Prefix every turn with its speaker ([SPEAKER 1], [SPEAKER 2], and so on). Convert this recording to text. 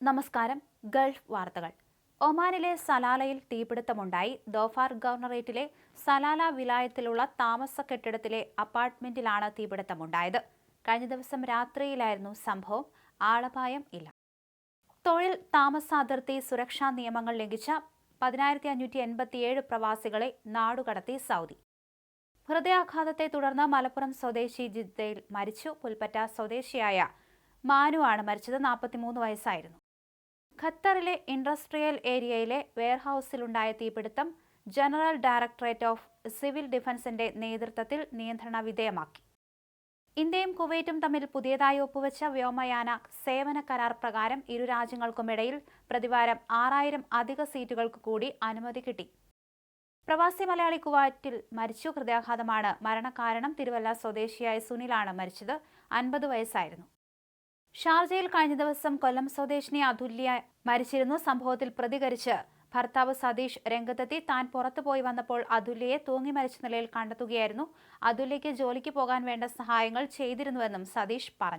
[SPEAKER 1] നമസ്കാരം. ഗൾഫ് വാർത്തകൾ. ഒമാനിലെ സലാലയിൽ തീപിടുത്തമുണ്ടായി. ദോഫാർ ഗവർണറേറ്റിലെ സലാല വിലായത്തിലുള്ള താമസ കെട്ടിടത്തിലെ അപ്പാർട്ട്മെന്റിലാണ് തീപിടുത്തമുണ്ടായത്. കഴിഞ്ഞ ദിവസം രാത്രിയിലായിരുന്നു സംഭവം. ആളപായം ഇല്ല. തൊഴിൽ താമസ അതിർത്തി സുരക്ഷാ നിയമങ്ങൾ ലംഘിച്ച പതിനായിരത്തി അഞ്ഞൂറ്റി എൺപത്തിയേഴ് പ്രവാസികളെ നാടുകടത്തി സൗദി. ഹൃദയാഘാതത്തെ തുടർന്ന് മലപ്പുറം സ്വദേശി ജിദ്ദയിൽ മരിച്ചു. പുൽപ്പറ്റ സ്വദേശിയായ മാനുവാണ് മരിച്ചത്. നാൽപ്പത്തിമൂന്ന് വയസ്സായിരുന്നു. ഖത്തറിലെ ഇൻഡസ്ട്രിയൽ ഏരിയയിലെ വെയർഹൌസിലുണ്ടായ തീപിടുത്തം ജനറൽ ഡയറക്ടറേറ്റ് ഓഫ് സിവിൽ ഡിഫൻസിന്റെ നേതൃത്വത്തിൽ നിയന്ത്രണ വിധേയമാക്കി. ഇന്ത്യയും കുവൈറ്റും തമ്മിൽ പുതിയതായി ഒപ്പുവെച്ച വ്യോമയാന സേവന കരാർ പ്രകാരം ഇരു രാജ്യങ്ങൾക്കുമിടയിൽ പ്രതിവാരം ആറായിരം അധിക സീറ്റുകൾക്ക് കൂടി അനുമതി കിട്ടി. പ്രവാസി മലയാളി കുവൈറ്റിൽ മരിച്ചു. ഹൃദയാഘാതമാണ് മരണകാരണം. തിരുവല്ല സ്വദേശിയായ സുനിലാണ് മരിച്ചത്. അൻപത് വയസ്സായിരുന്നു. ഷാർജയിൽ കഴിഞ്ഞ ദിവസം കൊല്ലം സ്വദേശിനി അതുല്യ മരിച്ചിരുന്നു. സംഭവത്തിൽ പ്രതികരിച്ച് ഭർത്താവ് സതീഷ് രംഗത്തെത്തി. താൻ പുറത്തുപോയി വന്നപ്പോൾ അതുല്യയെ തൂങ്ങി മരിച്ച നിലയിൽ കണ്ടെത്തുകയായിരുന്നു. അതുല്യയ്ക്ക് ജോലിക്ക് പോകാൻ വേണ്ട സഹായങ്ങൾ ചെയ്തിരുന്നുവെന്നും സതീഷ് പറഞ്ഞു.